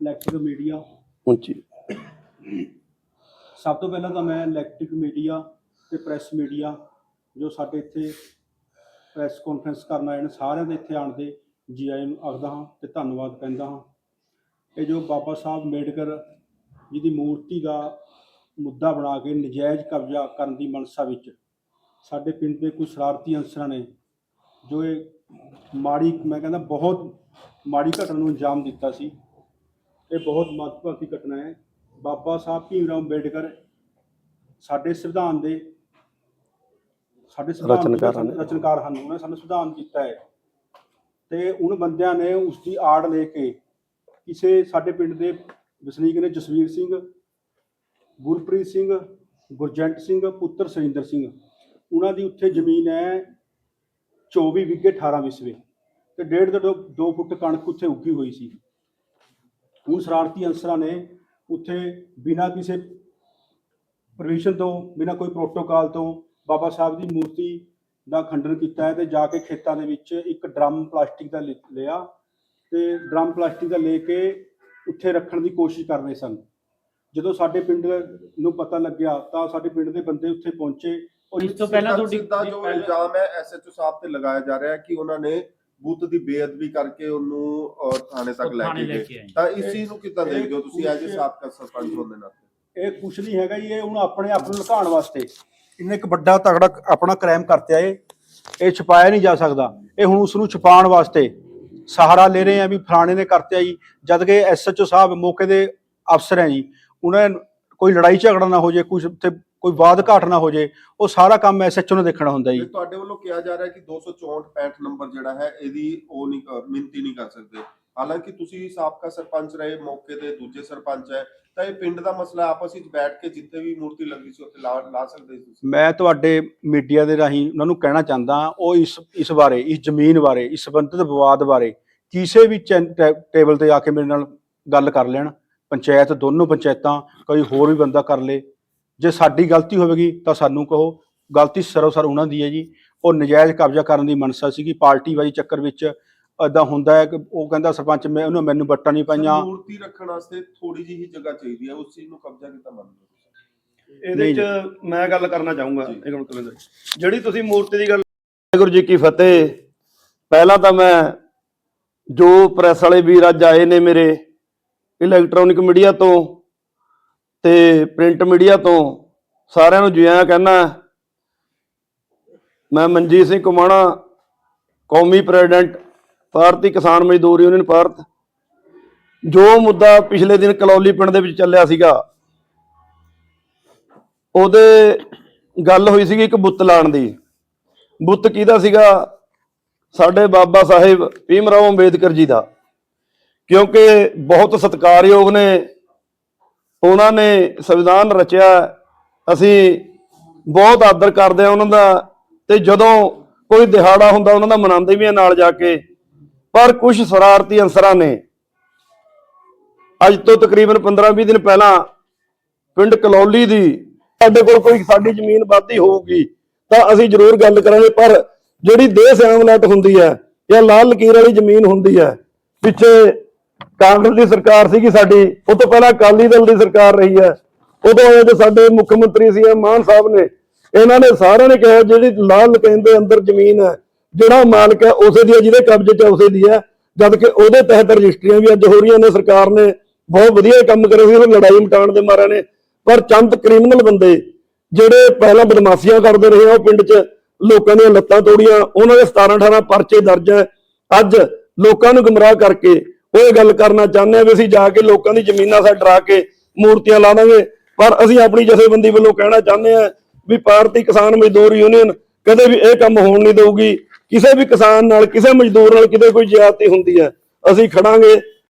Electric media ਉੱਚੀ ਸਭ ਤੋਂ ਪਹਿਲਾਂ ਤਾਂ ਮੈਂ ਇਲੈਕਟ੍ਰਿਕ ਮੀਡੀਆ ਤੇ ਪ੍ਰੈਸ ਮੀਡੀਆ ਜੋ ਸਾਡੇ ਇੱਥੇ ਪ੍ਰੈਸ ਕਾਨਫਰੰਸ ਕਰਨ ਆਏ ਨੇ ਸਾਰਿਆਂ ਦੇ ਇੱਥੇ ਆਉਣ ਦੇ ਜੀ ਆਇਆਂ ਨੂੰ ਆਖਦਾ ਹਾਂ ਤੇ ਧੰਨਵਾਦ ਕਹਿੰਦਾ ਹਾਂ। ਇਹ ਜੋ ਬਾਬਾ ਸਾਹਿਬ ਅੰਬੇਡਕਰ ਜੀ ਦੀ ਮੂਰਤੀ ਦਾ ਮੁੱਦਾ ਬਣਾ ਕੇ ਨਜਾਇਜ਼ ਕਬਜ਼ਾ ਕਰਨ ਦੀ ਮਨਸਾ ਵਿੱਚ ਸਾਡੇ ਪਿੰਡ ਦੇ ਕੁਝ ਸ਼ਰਾਰਤੀ ਅਨਸਰਾਂ ਨੇ ਜੋ ਇਹ ਮਾੜੀ ਮੈਂ ਕਹਿੰਦਾ ਬਹੁਤ ਮਾੜੀ ਘਟਨਾ ਨੂੰ ਅੰਜਾਮ ਦਿੱਤਾ ਸੀ। ਇਹ ਬਹੁਤ ਮਹੱਤਵਪੂਰਨ ਘਟਨਾ ਹੈ। ਬਾਬਾ ਸਾਹਿਬ ਭੀਮ ਰਾਓ ਅੰਬੇਡਕਰ ਸਾਡੇ ਸੰਵਿਧਾਨ ਦੇ ਸਾਡੇ ਰਚਨਕਾਰ ਹਨ। ਰਚਨਕਾਰ ਹਨ। ਉਹਨਾਂ ਸਾਨੂੰ ਸੰਵਿਧਾਨ ਦਿੱਤਾ ਹੈ। ਤੇ ਉਹਨਾਂ ਬੰਦਿਆਂ ਨੇ ਉਸ ਦੀ ਆੜ ਲੈ ਕੇ ਕਿਸੇ ਸਾਡੇ ਪਿੰਡ ਦੇ ਵਸਨੀਕ ਨੇ ਜਸਵੀਰ ਸਿੰਘ ਗੁਰਪ੍ਰੀਤ ਸਿੰਘ ਗੁਰਜੰਟ ਸਿੰਘ ਪੁੱਤਰ ਸੁਰਿੰਦਰ ਸਿੰਘ। ਉਹਨਾਂ ਦੀ ਉੱਥੇ ਜ਼ਮੀਨ ਹੈ 24 ਵਿਗੇ 18 ਵਿਸਵੇ। ਤੇ ਡੇਢ ਤੋਂ 2 ਫੁੱਟ ਕਣਕ ਉੱਥੇ ਉੱਗੀ ਹੋਈ ਸੀ। ਹੁਣ ਸ਼ਰਾਰਤੀ ਅਨਸਰਾਂ ਨੇ ਉੱਥੇ ਬਿਨਾਂ ਕਿਸੇ ਪਰਮਿਸ਼ਨ ਤੋਂ ਬਿਨਾਂ ਕੋਈ ਪ੍ਰੋਟੋਕਾਲ ਤੋਂ ਬਾਬਾ ਸਾਹਿਬ ਦੀ ਮੂਰਤੀ ਦਾ ਖੰਡਨ ਕੀਤਾ ਹੈ ਤੇ ਜਾ ਕੇ ਖੇਤਾਂ ਦੇ ਵਿੱਚ ਇੱਕ ਡਰਮ ਪਲਾਸਟਿਕ ਦਾ ਲਿਆ ਤੇ ਡਰਮ ਪਲਾਸਟਿਕ ਦਾ ਲੈ ਕੇ ਉੱਥੇ ਰੱਖਣ ਦੀ ਕੋਸ਼ਿਸ਼ ਕਰ ਰਹੇ ਸਨ। ਜਦੋਂ ਸਾਡੇ ਪਿੰਡ ਨੂੰ ਪਤਾ ਲੱਗਿਆ ਤਾਂ ਸਾਡੇ ਪਿੰਡ ਦੇ ਬੰਦੇ ਉੱਥੇ ਪਹੁੰਚੇ ਔਰ ਇਸ ਤੋਂ ਪਹਿਲਾਂ ਤੁਹਾਡੀ ਜੋ ਇਲਜ਼ਾਮ ਹੈ ਐਸਐਚਓ ਸਾਹਿਬ ਤੇ ਲਗਾਇਆ ਜਾ ਰਿਹਾ ਹੈ ਕਿ ਉਹਨਾਂ ਨੇ ਬੁੱਤ ਦੀ ਬੇਅਦਬੀ ਕਰਕੇ ਉਹਨੂੰ ਥਾਣੇ ਤੱਕ ਲੈ ਕੇ ਗਏ। ਤਾਂ ਇਸ ਚੀਜ਼ ਨੂੰ ਕਿੱਦਾਂ ਦੇਖਦੇ ਹੋ ਤੁਸੀਂ ਐਜ ਸਾਬਕਾ ਸਰਪੰਚ ਹੋਣ ਦੇ ਨਾਤੇ? ਇਹ ਕੁਛ ਨਹੀਂ ਹੈਗਾ ਜੀ ਇਹ ਹੁਣ ਆਪਣੇ ਆਪ ਨੂੰ ਲੁਕਾਉਣ ਵਾਸਤੇ। ਇਹਨੇ ਇੱਕ ਵੱਡਾ ਤਗੜਾ ਆਪਣਾ ਕ੍ਰਾਈਮ ਕਰਤਿਆ ਇਹ। ਇਹ ਛੁਪਾਇਆ ਨਹੀਂ ਜਾ ਸਕਦਾ। ਇਹ ਹੁਣ ਉਸ ਨੂੰ ਛੁਪਾਉਣ ਵਾਸਤੇ ਸਹਾਰਾ ਲੈ ਰਹੇ ਆ ਵੀ ਫਲਾਣੇ ਨੇ ਕਰਤਿਆ ਜੀ। ਜਦ ਕਿ ਐਸਐਚਓ ਸਾਹਿਬ ਮੌਕੇ ਦੇ ਅਫਸਰ ਹੈ ਜੀ। ਉਹਨਾਂ ਨੇ ਕੋਈ ਲੜਾਈ ਝਗੜਾ ਨਾ ਹੋ ਜੇ ਕੁਝ ਤੇ ਕੋਈ ਵਾਦ ਘਾਟ ਨਾ ਹੋ ਜੇ ਉਹ ਸਾਰਾ ਕੰਮ ਐਸਐਚਓ ਨੂੰ ਦੇਖਣਾ ਹੁੰਦਾ ਜੀ। ਤੁਹਾਡੇ ਵੱਲੋਂ ਕਿਹਾ ਜਾ ਰਿਹਾ ਕਿ 264 65 ਨੰਬਰ ਜਿਹੜਾ ਹੈ ਇਹਦੀ ਉਹ ਨਹੀਂ ਮਿਣਤੀ ਨਹੀਂ ਕਰ ਸਕਦੇ। ਹਾਲਾਂਕਿ ਤੁਸੀਂ ਸਾਬਕਾ ਸਰਪੰਚ ਰਹੇ ਮੌਕੇ ਦੇ ਦੂਜੇ ਸਰਪੰਚ ਹੈ ਤਾਂ ਇਹ ਪਿੰਡ ਦਾ ਮਸਲਾ ਆਪਸ ਵਿੱਚ ਬੈਠ ਕੇ ਜਿੱਥੇ ਵੀ ਮੂਰਤੀ ਲੱਗੀ ਸੀ ਉੱਥੇ ਲਾ ਲਾ ਸਕਦੇ ਸੀ ਤੁਸੀਂ? ਮੈਂ ਤੁਹਾਡੇ ਮੀਡੀਆ ਦੇ ਰਾਹੀਂ ਉਹਨਾਂ ਨੂੰ ਕਹਿਣਾ ਚਾਹੁੰਦਾ ਉਹ ਇਸ ਇਸ ਬਾਰੇ ਇਸ ਜ਼ਮੀਨ ਬਾਰੇ ਇਸ ਸੰਬੰਧਿਤ ਵਿਵਾਦ ਬਾਰੇ ਕਿਸੇ ਵੀ ਟੇਬਲ ਤੇ ਆ ਕੇ ਮੇਰੇ ਨਾਲ ਗੱਲ ਕਰ ਲੈਣ। ਪੰਚਾਇਤ ਦੋਨੋਂ ਪੰਚਾਇਤਾਂ ਕੋਈ ਹੋਰ ਵੀ ਬੰਦਾ ਕਰ ਲੇ। ਜੇ ਸਾਡੀ ਗਲਤੀ ਹੋਵੇਗੀ ਤਾਂ ਸਾਨੂੰ ਕਹੋ। ਗਲਤੀ ਸਰਵਸਰ ਉਹਨਾਂ ਦੀ ਹੈ ਜੀ। ਉਹ ਨਜਾਇਜ਼ ਕਬਜ਼ਾ ਕਰਨ ਦੀ ਮਨਸਾ ਸੀਗੀ। ਪਾਰਟੀ ਵਾਈ ਚੱਕਰ ਵਿੱਚ ਏਦਾਂ ਹੁੰਦਾ ਹੈ ਕਿ ਉਹ ਕਹਿੰਦਾ ਸਰਪੰਚ ਮੈਂ ਉਹਨੂੰ ਮੈਨੂੰ ਵੱਟਾਂ ਨਹੀਂ ਸਰ, ਪਾਈਆਂ। ਮੂਰਤੀ ਰੱਖਣ ਵਾਸਤੇ ਥੋੜੀ ਜਿਹੀ ਜਗ੍ਹਾ ਚਾਹੀਦੀ ਹੈ। ਉਸ ਚੀਜ਼ ਨੂੰ ਕਬਜ਼ਾ ਕੀਤਾ ਮੰਨਦੇ ਹੋ? ਇਹਦੇ ਚ ਮੈਂ ਗੱਲ ਕਰਨਾ ਚਾਹੂੰਗਾ। ਇੱਕ ਮਿੰਟ ਤੁਮੇ ਜਿਹੜੀ ਤੁਸੀਂ ਮੂਰਤੀ ਦੀ ਗੱਲ ਵਾਹਿਗੁਰੂ ਜੀ ਕੀ ਫਤਿਹ। ਪਹਿਲਾਂ ਤਾਂ ਮੈਂ ਜੋ ਪ੍ਰੈਸ ਵਾਲੇ ਵੀਰ ਅੱਜ ਆਏ ਨੇ ਮੇਰੇ ਇਲੈਕਟ੍ਰੋਨਿਕ ਮੀਡੀਆ ਤੋਂ ਤੇ ਪ੍ਰਿੰਟ ਮੀਡੀਆ ਤੋਂ ਸਾਰਿਆਂ ਨੂੰ ਜੀ ਆਇਆਂ ਕਹਿਣਾ ਮੈਂ ਮਨਜੀਤ ਸਿੰਘ ਕੁਮਾਣਾ, ਕੌਮੀ ਪ੍ਰੈਜ਼ੀਡੈਂਟ ਭਾਰਤੀ ਕਿਸਾਨ ਮਜ਼ਦੂਰ ਯੂਨੀਅਨ ਭਾਰਤ, ਜੋ ਮੁੱਦਾ ਪਿਛਲੇ ਦਿਨ ਕਲੌਲੀ ਪਿੰਡ ਦੇ ਵਿੱਚ ਚੱਲਿਆ ਸੀਗਾ, ਉਹਦੇ ਗੱਲ ਹੋਈ ਸੀਗੀ ਇੱਕ ਬੁੱਤ ਲਾਣ ਦੀ। ਬੁੱਤ ਕਿਹਦਾ ਸੀਗਾ? ਸਾਡੇ ਬਾਬਾ ਸਾਹਿਬ ਭੀਮ ਰਾਓ ਅੰਬੇਦਕਰ ਜੀ ਦਾ। ਕਿਉਂਕਿ ਬਹੁਤ ਸਤਿਕਾਰਯੋਗ ਨੇ, ਉਹਨਾਂ ਨੇ ਸੰਵਿਧਾਨ ਰਚਿਆ, ਅਸੀਂ ਬਹੁਤ ਆਦਰ ਕਰਦੇ ਆ ਉਹਨਾਂ ਦਾ, ਤੇ ਜਦੋਂ ਕੋਈ ਦਿਹਾੜਾ ਹੁੰਦਾ, ਉਹਨਾਂ ਦਾ ਮਨਾਉਂਦੇ ਵੀ ਆ ਨਾਲ ਜਾ ਕੇ, ਪਰ ਕੁਝ ਸ਼ਰਾਰਤੀ ਅੰਸਰਾਂ ਨੇ, ਅੱਜ ਤੋਂ ਤਕਰੀਬਨ 15-20 ਦਿਨ ਪਹਿਲਾਂ ਪਿੰਡ ਕਲੌਲੀ ਦੀ, ਸਾਡੇ ਕੋਲ ਕੋਈ ਸਾਡੀ ਜ਼ਮੀਨ ਵਾਧੀ ਹੋਊਗੀ, ਤਾਂ ਅਸੀਂ ਜ਼ਰੂਰ ਗੱਲ ਕਰਾਂਗੇ, ਪਰ ਜਿਹੜੀ ਦੇਹ ਸਿਆਮਲਾਟ ਹੁੰਦੀ ਹੈ ਜਾਂ ਲਾਲ ਲਕੀਰ ਵਾਲੀ ਜ਼ਮੀਨ ਹੁੰਦੀ ਹੈ, ਪਿੱਛੇ ਕਾਂਗਰਸ ਦੀ ਸਰਕਾਰ ਸੀਗੀ ਸਾਡੀ ਉਹ ਤੋਂ ਪਹਿਲਾਂ ਅਕਾਲੀ ਦਲ ਦੀ ਸਰਕਾਰ ਰਹੀ ਹੈ। ਉਦੋਂ ਇਹ ਜੋ ਸਾਡੇ ਮੁੱਖ ਮੰਤਰੀ ਸੀ ਮਾਨ ਸਾਹਿਬ ਨੇ ਇਹਨਾਂ ਨੇ ਸਾਰਿਆਂ ਨੇ ਕਿਹਾ ਜਿਹੜੀ ਲਾਲ ਲਕੀਰ ਦੇ ਅੰਦਰ ਜ਼ਮੀਨ ਹੈ ਜਿਹੜਾ ਮਾਲਕ ਹੈ ਉਸੇ ਦੀ ਹੈ ਜਿਹਦੇ ਕਬਜ਼ੇ 'ਚ ਉਸੇ ਦੀ ਹੈ। ਜਦ ਕਿ ਉਹਦੇ ਤਹਿਤ ਰਜਿਸਟਰੀਆਂ ਵੀ ਅੱਜ ਹੋ ਰਹੀਆਂ ਨੇ ਸਰਕਾਰ ਨੇ ਬਹੁਤ ਵਧੀਆ ਕੰਮ ਕਰੇ ਸੀ ਉਹ ਲੜਾਈ ਮਟਾਉਣ ਦੇ ਮਾਰਿਆਂ ਨੇ। ਪਰ ਚੰਦ ਕ੍ਰਿਮੀਨਲ ਬੰਦੇ ਜਿਹੜੇ ਪਹਿਲਾਂ ਬਦਮਾਸ਼ੀਆਂ ਕਰਦੇ ਰਹੇ ਆ, ਉਹ ਪਿੰਡ 'ਚ ਲੋਕਾਂ ਦੀਆਂ ਲੱਤਾਂ ਤੋੜੀਆਂ ਉਹਨਾਂ ਦੇ 17 18 ਪਰਚੇ ਦਰਜ ਹੈ। ਅੱਜ ਲੋਕਾਂ ਨੂੰ ਗੁੰਮਰਾਹ ਕਰਕੇ ਉਹ ਇਹ ਗੱਲ ਕਰਨਾ ਚਾਹੁੰਦੇ ਆ ਵੀ ਅਸੀਂ ਜਾ ਕੇ ਲੋਕਾਂ ਦੀ ਜ਼ਮੀਨਾਂ ਸਾ ਡਰਾ ਕੇ ਮੂਰਤੀਆਂ ਲਾ ਦਾਂਗੇ। ਪਰ ਅਸੀਂ ਆਪਣੀ ਜਥੇਬੰਦੀ ਵੱਲੋਂ ਕਹਿਣਾ ਚਾਹੁੰਦੇ ਆ ਵੀ ਭਾਰਤੀ ਕਿਸਾਨ ਮਜ਼ਦੂਰ ਯੂਨੀਅਨ ਕਦੇ ਵੀ ਇਹ ਕੰਮ ਹੋਣ ਨਹੀਂ ਦੇਊਗੀ। ਕਿਸੇ ਵੀ ਕਿਸਾਨ ਨਾਲ, ਕਿਸੇ ਮਜ਼ਦੂਰ ਨਾਲ ਕਿਤੇ ਕੋਈ ਜ਼ਿਆਦਤੀ ਹੁੰਦੀ ਹੈ, ਅਸੀਂ ਖੜਾਂਗੇ।